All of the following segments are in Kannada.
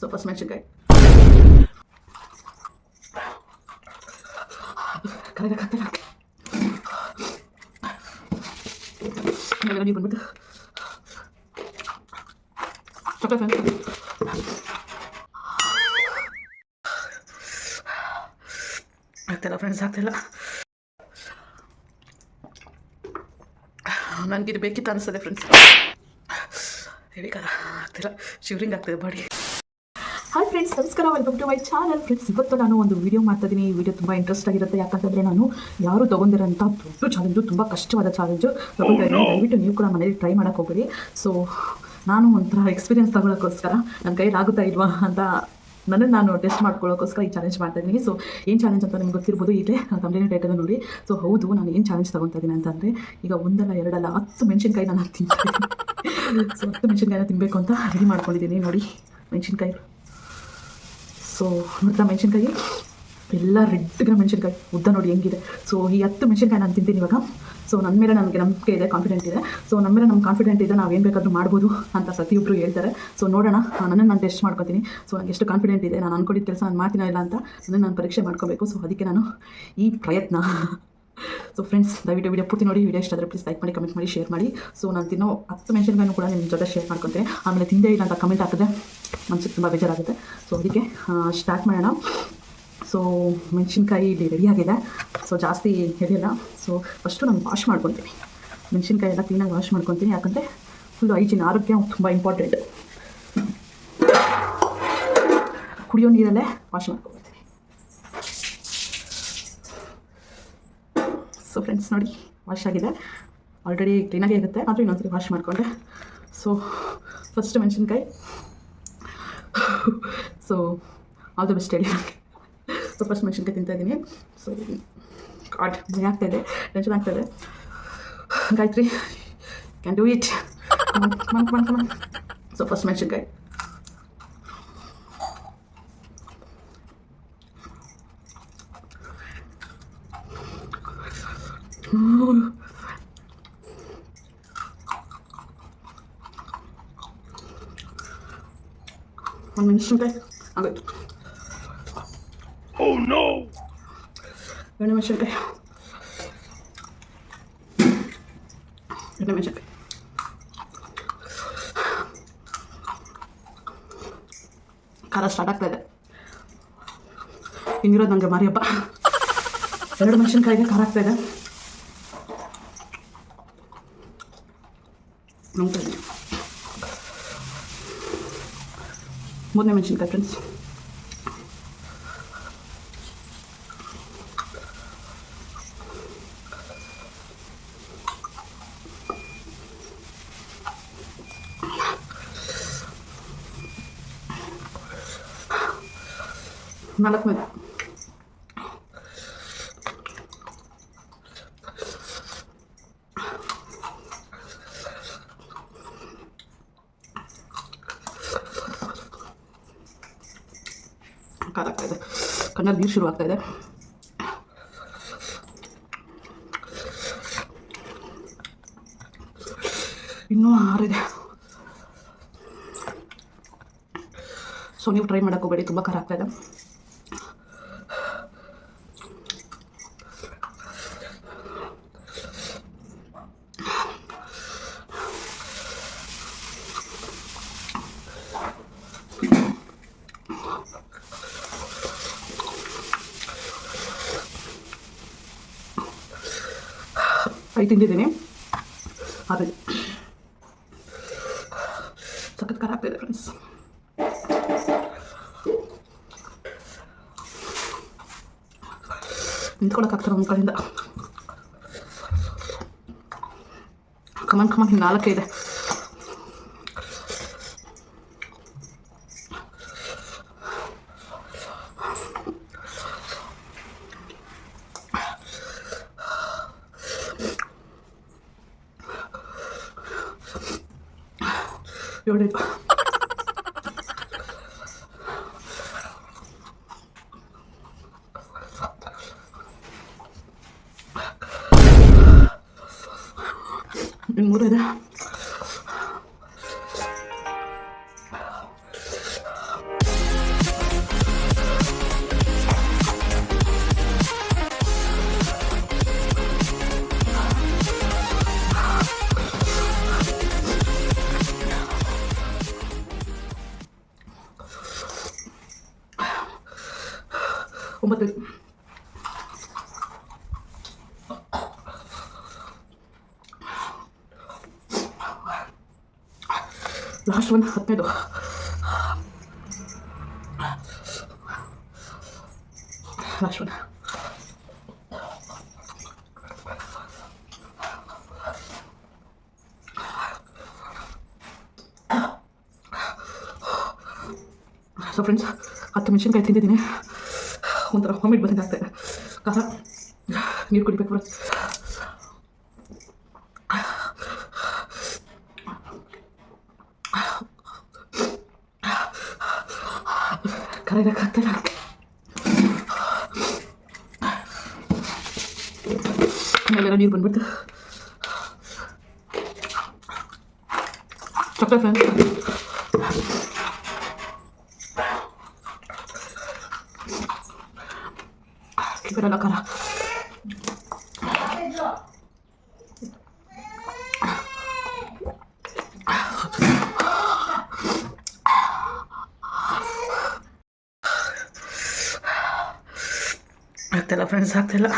ಸೊ ಫಸ್ಟ್ ಮೆಣಸಿನ್ಕಾಯಿ ನೀವು ಬಂದ್ಬಿಟ್ಟು ಚಾಕ್ಲೇಟ್ ಆಗ್ತಿಲ್ಲ ಫ್ರೆಂಡ್ಸ್ ಆಗ್ತಿಲ್ಲ ನನಗಿದು ಬೇಕಿತ್ತು ಅನಿಸ್ತದೆ ಫ್ರೆಂಡ್ಸ್ ಹೇಳಿ ಆಗ್ತಿಲ್ಲ ಶಿವರಿಂಗ್ ಆಗ್ತಿದೆ ಬಾಡಿ. ನಮಸ್ಕಾರ welcome to my channel friends ಇವತ್ತು ನಾನು ಒಂದು ವಿಡಿಯೋ ಮಾಡ್ತಾ ಇದ್ದೀನಿ ಈ ವಿಡಿಯೋ ತುಂಬ ಇಂಟ್ರೆಸ್ಟ್ ಆಗಿರುತ್ತೆ. ಯಾಕಂತಂದರೆ ನಾನು ಯಾರು ತೊಗೊಂಡಿರೋಂಥ ದೊಡ್ಡ ಚಾಲೆಂಜು ತುಂಬ ಕಷ್ಟವಾದ ಚಾಲೆಂಜು ತೊಗೊಳ್ತಾ ಇದ್ದೀನಿ ದಯವಿಟ್ಟು ನೀವು ಕೂಡ ಮನೇಲಿ ಟ್ರೈ ಮಾಡೋಕ್ಕೆ ಹೋಗ್ಬೇಡಿ. ಸೊ ನಾನು ಒಂಥರ ಎಕ್ಸ್ಪೀರಿಯನ್ಸ್ ತಗೊಳ್ಳೋಕ್ಕೋಸ್ಕರ ನನ್ನ ಕೈಯಲ್ಲಿ ಆಗುತ್ತಾ ಇಲ್ವಾ ಅಂತ ನನ್ನನ್ನು ನಾನು ಟೆಸ್ಟ್ ಮಾಡ್ಕೊಳ್ಳೋಕ್ಕೋಸ್ಕರ ಈ ಚಾಲೆಂಜ್ ಮಾಡ್ತಾ ಇದ್ದೀನಿ ಸೊ ಏನು ಚಾಲೆಂಜ್ ಅಂತ ನಿಮ್ಗೆ ಗೊತ್ತಿರ್ಬೋದು, ಇಲ್ಲೇ ಕಂಪ್ಲೇಂಟ್ ಟೈಟಲ್ ನೋಡಿ. ಸೊ ಹೌದು, ನಾನು ಏನು ಚಾಲೆಂಜ್ ತೊಗೊತಾ ಇದ್ದೀನಿ ಅಂತಂದರೆ, ಈಗ ಒಂದಲ್ಲ ಎರಡಲ್ಲ ಹತ್ತು ಮೆಣಸಿನ್ಕಾಯಿ ನಾನು ತಿಂತೀನಿ ಸೊ ಹತ್ತು ಮೆಣಸಿನ್ಕಾಯಿನ ತಿನ್ನಬೇಕು ಅಂತ ರೆಡಿ ಮಾಡ್ಕೊಂಡಿದ್ದೀನಿ. ನೋಡಿ, ಮೆಣಸಿನ್ಕಾಯಿ. ಸೊ ನೋಡ್ತಾ ಮೆಣಸಿನ್ಕಾಯಿ. ಎಲ್ಲ ರೆಡ್ಗೆ ಮೆಣಸಿನ್ಕಾಯಿ. ಉದ್ದ ನೋಡಿ ಹೆಂಗಿದೆ. ಸೊ ಈ ಹತ್ತು ಮೆಣಸಿನ್ಕಾಯಿ ನಾನು ತಿಂತೀನಿ ಇವಾಗ. ಸೊ ನನ್ನ ಮೇಲೆ ನನಗೆ ನಂಬಿಕೆ ಇದೆ ಕಾನ್ಫಿಡೆಂಟ್ ಇದೆ. ಸೊ ನಮ್ಮ ಮೇಲೆ ನಮ್ಗೆ ಕಾನ್ಫಿಡೆಂಟ್ ಇದೆ, ನಾವು ಏನು ಬೇಕಾದರೂ ಮಾಡ್ಬೋದು ಅಂತ ಪ್ರತಿಯೊಬ್ಬರು ಹೇಳ್ತಾರೆ. ಸೊ ನೋಡೋಣ. ನನ್ನನ್ನು ನಾನು ಟೆಸ್ಟ್ ಮಾಡ್ಕೊತೀನಿ. ಸೊ ನನಗೆ ಎಷ್ಟು ಕಾನ್ಫಿಡೆಂಟ್ ಇದೆ, ನಾನು ಅನ್ಕೊಂಡಿದ್ದ ಕೆಲಸ ನಾನು ಮಾಡ್ತೀನೋ ಇಲ್ಲ ಅಂತ, ಅದನ್ನು ನಾನು ಪರೀಕ್ಷೆ ಮಾಡ್ಕೋಬೇಕು. ಸೊ ಅದಕ್ಕೆ ನಾನು ಈ ಪ್ರಯತ್ನ. ಸೊ ಫ್ರೆಂಡ್ಸ್ ದಯವಿಟ್ಟು ವಿಡಿಯೋ ಪೂರ್ತಿ ನೋಡಿ ವಿಡಿಯೋ ಇಷ್ಟ ಆದರೆ ಪ್ಲೀಸ್ ಲೈಕ್ ಮಾಡಿ ಕಮೆಂಟ್ ಮಾಡಿ ಶೇರ್ ಮಾಡಿ. ಸೊ ನಾನು ತಿನ್ನೋ ಹತ್ತು ಮೆನ್ಷನ್ಗಳನ್ನು ಕೂಡ ನಿಮ್ಮ ಜೊತೆ ಶೇರ್ ಮಾಡ್ಕೊತೀನಿ. ಆಮೇಲೆ ತಿಂದೇ ಇಲ್ಲ ಅಂತ ಕಮೆಂಟ್ ಹಾಕಿದ್ರೆ ಮನಸ್ಸಿಗೆ ತುಂಬ ಬೇಜಾರಾಗುತ್ತೆ. ಸೊ ಅದಕ್ಕೆ ಸ್ಟಾರ್ಟ್ ಮಾಡೋಣ. ಸೊ ಮೆಣಸಿನ್ಕಾಯಿ ಇಲ್ಲಿ ರೆಡಿಯಾಗಿದೆ ಸೊ ಜಾಸ್ತಿ ಹೇಳಿಲ್ಲ ಸೊ ಫಸ್ಟು ನಾನು ವಾಶ್ ಮಾಡ್ಕೊತೀನಿ. ಮೆಣಸಿನ್ಕಾಯಿ ಎಲ್ಲ ಕ್ಲೀನಾಗಿ ವಾಶ್ ಮಾಡ್ಕೊತೀನಿ. ಯಾಕಂದರೆ ಫುಲ್ಲು ಐಜಿನ್ ಆರೋಗ್ಯ ತುಂಬ ಇಂಪಾರ್ಟೆಂಟ್ ಕುಡಿಯೋ ನೀರಲ್ಲೇ ವಾಶ್ ಮಾಡ್ಕೊತೀನಿ ಸೊ ಫ್ರೆಂಡ್ಸ್ ನೋಡಿ ವಾಶ್ ಆಗಿದೆ. ಆಲ್ರೆಡಿ ಕ್ಲೀನಾಗಿ ಇರುತ್ತೆ. ಆದರೂ ಇನ್ನೊಂದ್ಸರಿ ವಾಶ್ ಮಾಡಿಕೊಂಡೆ. ಸೊ ಫಸ್ಟ್ ಮೆಣಸಿನ್ಕಾಯಿ. ಸೊ ಆಲ್ ದ ಬೆಸ್ಟ್ ಹೇಳಿ ಸೊ ಫಸ್ಟ್ ಮೆಣಸಿನ್ಕಾಯಿ ತಿಂತಾ ಇದ್ದೀನಿ. ಸೊ ಕಾಟ್ ಭಯ ಆಗ್ತಾಯಿದೆ ಟೆನ್ಷನ್ ಆಗ್ತಾಯಿದೆ Gayatri can do it so first ಮೆಣಸಿನ್ಕಾಯಿ. ಒಂದು ಮೆಣಸಿನ್ಕಾಯಿ ಆಗೋಯ್ತು Oh no! ಎಣ್ಣೆ ಮೆಣಸಿನ್ಕಾಯಿ ಎಣ್ಣೆ ಮೆಣಸಿನ್ಕಾಯಿ ಖಾರ ಸ್ಟಾರ್ಟ್ ಆಗ್ತಾ ಇದೆ. ಹಿಂಗಿರೋದು ನನಗೆ ಮಾರಿ ಹಬ್ಬ. ಎರಡು ಮೆಣಸಿನ್ಕಾಯಿಗೆ ಖಾರ ಆಗ್ತಾ ಇದೆ. ನೋಡ್ತಾ ಇದ್ದೀನಿ ಮೂರನೇ ಮೆಣಸಿನ್ಕಾಯಿ ಫ್ರೆಂಡ್ಸ್ ಆಗ್ತಾ ಇದೆ. ಕಣ್ಣಲ್ಲಿ ನೀರು ಶುರುವಾಗ್ತಾ ಇದೆ. ಇನ್ನೂ ಆರಿದೆ ಸೊ ನೀವು ಟ್ರೈ ಮಾಡೋಕ್ಕೋಬೇಡಿ ತುಂಬ ಖಾರ ಆಗ್ತಾ ಐದು ತಿಂದಿದ್ದೀನಿ. ಅದು. ಸಖತ್ ಖಾರ ಇದೆ ಫ್ರೆಂಡ್ಸ್ ನಿಂತ್ಕೊಳಕ್ಕಾಗ್ತಾರೆ ನಮ್ಮ ಕಡೆಯಿಂದ. ಕಮನ್ ಕಮನ್ ನಾಲ್ಕೇ ಇದೆ. ಏಳು ಇನ್ನು ಮೂರು ಇದೆ ಒಂಬತ್ತು ಹದಿನೈದು ಲಾಸ್ಟ್ ಒಂದು ಸೊ ಫ್ರೆಂಡ್ಸ್ ಹತ್ತು ಮೆಣಸಿನ್ಕಾಯಿ ತಿಂದಿದ್ದೀನಿ ಒಂಥರ ಹೋಮಿಟ್ ಬಂದಂಗೆ ಆಗ್ತಾಯಿದೆ ಖಾರ ನೀರು ಕುಡಿಬೇಕು ಫ್ರೆಂಡ್ಸ್ ಖಾರ ಇರೋಕ್ಕಾಗ್ತಾಯಿಲ್ಲ ಮೇಲೆಲ್ಲ ನೀರು ಬಂದ್ಬಿಡ್ತು ಚಾಕ್ಲೇಟ್ ಫ್ರೆಂಡ್ಸ್ ಬರಲ್ಲ ಖಾರ ಆಗ್ತಿಲ್ಲ ಫ್ರೆಂಡ್ಸ್ ಆಗ್ತಿಲ್ಲ.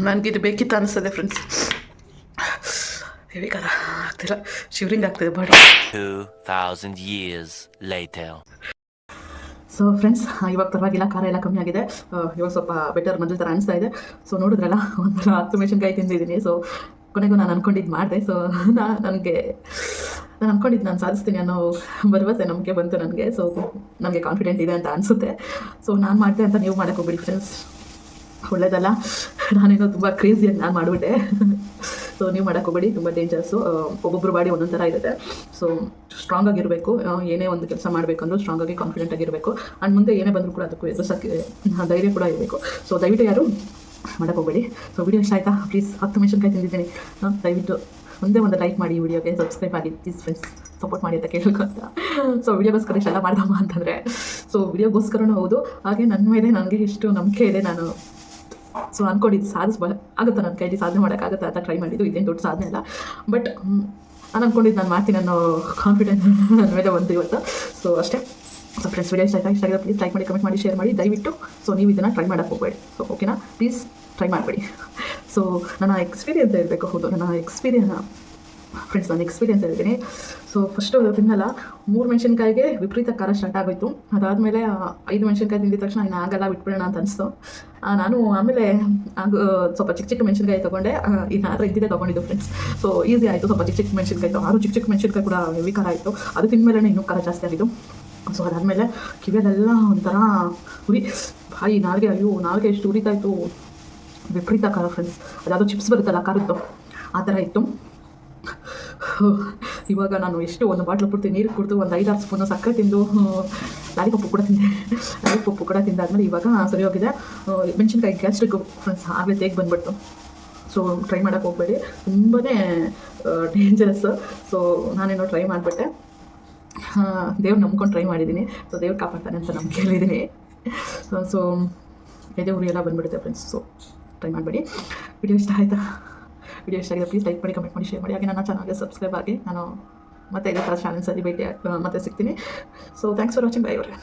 ನನಗಿದು ಬೇಕಿತ್ತು ಅನಿಸ್ತದೆ ಫ್ರೆಂಡ್ಸ್ ಹೇಳಿ ಆಗ್ತಿಲ್ಲ. ಶಿವರಿಂಗ್ ಆಗ್ತಿದೆ ಬಾಡಿ. 2,000 years later. ಸೊ ಫ್ರೆಂಡ್ಸ್ ಇವಾಗ ಪರವಾಗಿಲ್ಲ ಖಾರ ಎಲ್ಲ ಕಮ್ಮಿ ಆಗಿದೆ. ಆ, ಇವಾಗ ಸ್ವಲ್ಪ ಬೆಟರ್ ಮೊದಲ ಥರ ಅನಿಸ್ತಾ ಇದೆ. ಸೊ ನೋಡಿದ್ರಲ್ಲ ಒಂಥರ ಹತ್ತು ಮೆಣಸಿನ್ಕಾಯಿ ತಿಂದಿದ್ದೀನಿ. ಸೊ ಕೊನೆಗೂ ನಾನು ಅನ್ಕೊಂಡಿದ್ದು ಮಾಡಿದೆ. ಸೊ ನನಗೆ ನಾನು ಅನ್ಕೊಂಡಿದ್ದು ನಾನು ಸಾಧಿಸ್ತೀನಿ ಅನ್ನೋ ಭರವಸೆ ನಂಬಿಕೆ ಬಂತು ನನಗೆ. ಸೊ ನನಗೆ ಕಾನ್ಫಿಡೆಂಟ್ ಇದೆ ಅಂತ ಅನಿಸುತ್ತೆ. ಸೊ ನಾನು ಮಾಡಿದೆ ಅಂತ ನೀವು ಮಾಡೋಕ್ಕೆ ಹೋಗ್ಬಿಡಿ ಫ್ರೆಂಡ್ಸ್ ಒಳ್ಳೇದಲ್ಲ. ನಾನೇನೋ ತುಂಬ ಕ್ರೇಜಿಯಾಗಿ ನಾನು ಮಾಡಿಬಿಟ್ಟೆ. ಸೊ ನೀವು ಹೋಗ್ಬೇಡಿ. ತುಂಬ ಡೇಂಜರ್ಸು ಒಬ್ಬೊಬ್ಬರು ಬಾಡಿ ಒಂದೊಂದು ಥರ ಇರುತ್ತೆ. ಸೊ ಸ್ಟ್ರಾಂಗ್ ಆಗಿರಬೇಕು. ಏನೇ ಒಂದು ಕೆಲಸ ಮಾಡಬೇಕಂದ್ರೂ ಸ್ಟ್ರಾಂಗ್ ಆಗಿ ಕಾನ್ಫಿಡೆಂಟ್ ಆಗಿರಬೇಕು. ಆ್ಯಂಡ್ ಮುಂದೆ ಏನೇ ಬಂದರೂ ಕೂಡ ಅದಕ್ಕೂ ಎದುರಿಸೋಕ್ಕೆ ಧೈರ್ಯ ಕೂಡ ಇರಬೇಕು. ಸೊ ದಯವಿಟ್ಟು ಯಾರು ಹೋಗ್ಬೇಡಿ. ಸೊ ವಿಡಿಯೋ ಇಷ್ಟ ಆಯಿತಾ? ಪ್ಲೀಸ್ ಹತ್ತು ಮೆಣಸಿನ್ಕಾಯಿ ತಿಂದಿದ್ದೀನಿ. ದಯವಿಟ್ಟು. ಒಂದೇ ಒಂದು ಲೈಕ್ ಮಾಡಿ ವಿಡಿಯೋಗೆ ಸಬ್ಸ್ಕ್ರೈಬ್ ಆಗಿ ಪ್ಲೀಸ್ ಫ್ರೆಂಡ್ಸ್ ಸಪೋರ್ಟ್ ಮಾಡಿ ಅಂತ ಕೇಳ್ಕೊಂತ ಸೊ ವಿಡಿಯೋಗೋಸ್ಕರ ಇಷ್ಟೆಲ್ಲ ಮಾಡ್ದಮ್ಮ ಅಂತಂದರೆ ಸೊ ವಿಡಿಯೋಗೋಸ್ಕರನೂ ಹೌದು. ಹಾಗೆ ನನ್ನ ಮೇಲೆ ನನಗೆ ಎಷ್ಟು ನಂಬಿಕೆ ಇದೆ ನಾನು ಸೊ ಅನ್ಕೊಂಡಿದ್ದು ಸಾಧಿಸ್ಬ ಆಗುತ್ತಾ ನನ್ನ ಕೈಲಿ ಸಾಧನೆ ಮಾಡೋಕ್ಕಾಗುತ್ತೆ ಅಂತ ಟ್ರೈ ಮಾಡಿದ್ದು, ಇದೇನು ದೊಡ್ಡ ಸಾಧನೆ ಇಲ್ಲ ಬಟ್ ನಾನು ಅಂದ್ಕೊಂಡಿದ್ದು ನಾನು ಮಾಡ್ತೀನಿ ಅನ್ನೋ ಕಾನ್ಫಿಡೆನ್ಸ್ ನನ್ನ ಮೇಲೆ ಬಂತು ಇವತ್ತು. ಸೊ ಅಷ್ಟೇ. ಸೊ ಫ್ರೆಂಡ್ಸ್ ವಿಡಿಯೋ ಇಷ್ಟ ಆಯ್ತಾ? ಇಷ್ಟ ಆಗಿದೆ ಪ್ಲೀಸ್ ಲೈಕ್ ಮಾಡಿ ಕಮೆಂಟ್ ಮಾಡಿ ಶೇರ್ ಮಾಡಿ. ದಯವಿಟ್ಟು ಸೊ ನೀವು ಇದನ್ನು ಟ್ರೈ ಮಾಡೋಕ್ಕೆ ಹೋಗಬೇಡಿ. ಸೊ ಓಕೆನಾ ಪ್ಲೀಸ್ ಟ್ರೈ ಮಾಡಬೇಡಿ. ಸೊ ನನ್ನ ಎಕ್ಸ್ಪೀರಿಯನ್ಸ್ ಹೇಳಬೇಕು ಹೌದು. ನನ್ನ ಎಕ್ಸ್ಪೀರಿಯನ್ ಫ್ರೆಂಡ್ಸ್ ನಾನು ಎಕ್ಸ್ಪೀರಿಯನ್ಸ್ ಹೇಳ್ತೀನಿ. ಸೊ ಫಸ್ಟು ತಿನ್ನಲ್ಲ. ಮೂರು ಮೆಣಸಿನ್ಕಾಯಿಗೆ ವಿಪರೀತ ಖಾರ ಸ್ಟಾರ್ಟ್ ಆಗೋಯ್ತು. ಅದಾದಮೇಲೆ ಐದು ಮೆಣಸಿನ್ಕಾಯಿ ತಿಂದಿದ ತಕ್ಷಣ ಇನ್ನು ಆಗಲ್ಲ, ಬಿಟ್ಬಿಡೋಣ ಅಂತ ಅನಿಸ್ತು. ನಾನು ಆಮೇಲೆ ಆಗ ಸ್ವಲ್ಪ ಚಿಕ್ಕ ಚಿಕ್ಕ ಮೆಣಸಿನ್ಕಾಯಿ ತೊಗೊಂಡೆ. ಈ ನಾರ ಇದ್ದಿದ್ದೆ ತೊಗೊಂಡಿದ್ದು ಫ್ರೆಂಡ್ಸ್ ಸೊ ಈಸಿ ಆಯಿತು. ಸ್ವಲ್ಪ ಚಿಕ್ಕ ಚಿಕ್ಕ ಮೆಣಸಿನ್ಕಾಯಿ ಆರು ಚಿಕ್ಕ ಚಿಕ್ಕ ಮೆಣಸಿನ್ಕಾಯಿ ಕೂಡ ಹೆವಿ ಖಾರ ಆಯಿತು. ಅದು ತಿಂದಮೇಲೆ ಇನ್ನೂ ಖಾರ ಜಾಸ್ತಿ ಆಗಿದ್ದು. ಸೊ ಅದಾದಮೇಲೆ ಕಿವಿಯಲ್ಲೆಲ್ಲ ಒಂಥರ ಉರಿ. ಬಾಯಿ, ನಾಲ್ಗೆ, ಅಯ್ಯೋ, ನಾಲ್ಗೆ ಎಷ್ಟು ಉರಿತಾಯಿತ್ತು ವಿಪರೀತ ಖಾರ ಫ್ರೆಂಡ್ಸ್ ಚಿಪ್ಸ್ ಬರುತ್ತಲ್ಲ ಖಾರದ್ದು ಆ ಥರ ಇತ್ತು. ಇವಾಗ ನಾನು ಎಷ್ಟು ಒಂದು ಬಾಟ್ಲು ಪೂರ್ತಿ ನೀರು ಕುಡಿದು ಒಂದು ಐದಾರು ಸ್ಪೂನು ಸಕ್ಕರೆ ತಿಂದು ಲಾಲಿಪಪ್ಪು ಕೂಡ ತಿಂದೆ. ಲಾಲಿಪಪ್ಪು ಕೂಡ ತಿಂದಾದ್ಮೇಲೆ ಇವಾಗ ಸರಿ ಹೋಗಿದೆ ಮೆಣಸಿನ್ಕಾಯಿ ಗ್ಯಾಸ್ಟ್ರಿಕ್ ಫ್ರೆಂಡ್ಸ್ ಆಗಲೇ ತೇಗ್ ಬಂದ್ಬಿಡ್ತು. ಸೊ ಟ್ರೈ ಮಾಡೋಕೆ ಹೋಗಬೇಡಿ. ತುಂಬಾ ಡೇಂಜರಸ್ ಸೊ ನಾನೇನೋ ಟ್ರೈ ಮಾಡಿಬಿಟ್ಟೆ. ದೇವ್ರು ನಂಬ್ಕೊಂಡು ಟ್ರೈ ಮಾಡಿದ್ದೀನಿ ಸೊ ದೇವ್ರು ಕಾಪಾಡ್ತಾನೆ ಅಂತ ನಂಬಿಕೆ ಹೇಳಿದ್ದೀನಿ ಸೊ ಎದೆ ಉರಿ ಎಲ್ಲ ಬಂದ್ಬಿಡುತ್ತೆ ಫ್ರೆಂಡ್ಸ್ ಸೊ ಟ್ರೈ ಮಾಡಬೇಡಿ ವಿಡಿಯೋ ಇಷ್ಟ ಆಯಿತಾ ವಿಡಿಯೋ ಇಷ್ಟ ಆಗಿದೆ ಪ್ಲೀಸ್ ಲೈಕ್ ಮಾಡಿ ಕಮೆಂಟ್ ಮಾಡಿ ಶೇರ್ ಮಾಡಿ ಹಾಗೆ ನನ್ನ ಚಾನಲ್ಗೆ ಸಬ್ಸ್ಕ್ರೈಬ್ ಆಗಿ ನಾನು ಮತ್ತೆ ಇದೇ ಥರ ಚಾನಲ್ಸಲ್ಲಿ ಭೇಟಿ ಮತ್ತೆ ಸಿಗ್ತೀನಿ so thanks for watching bye ಅವರೇ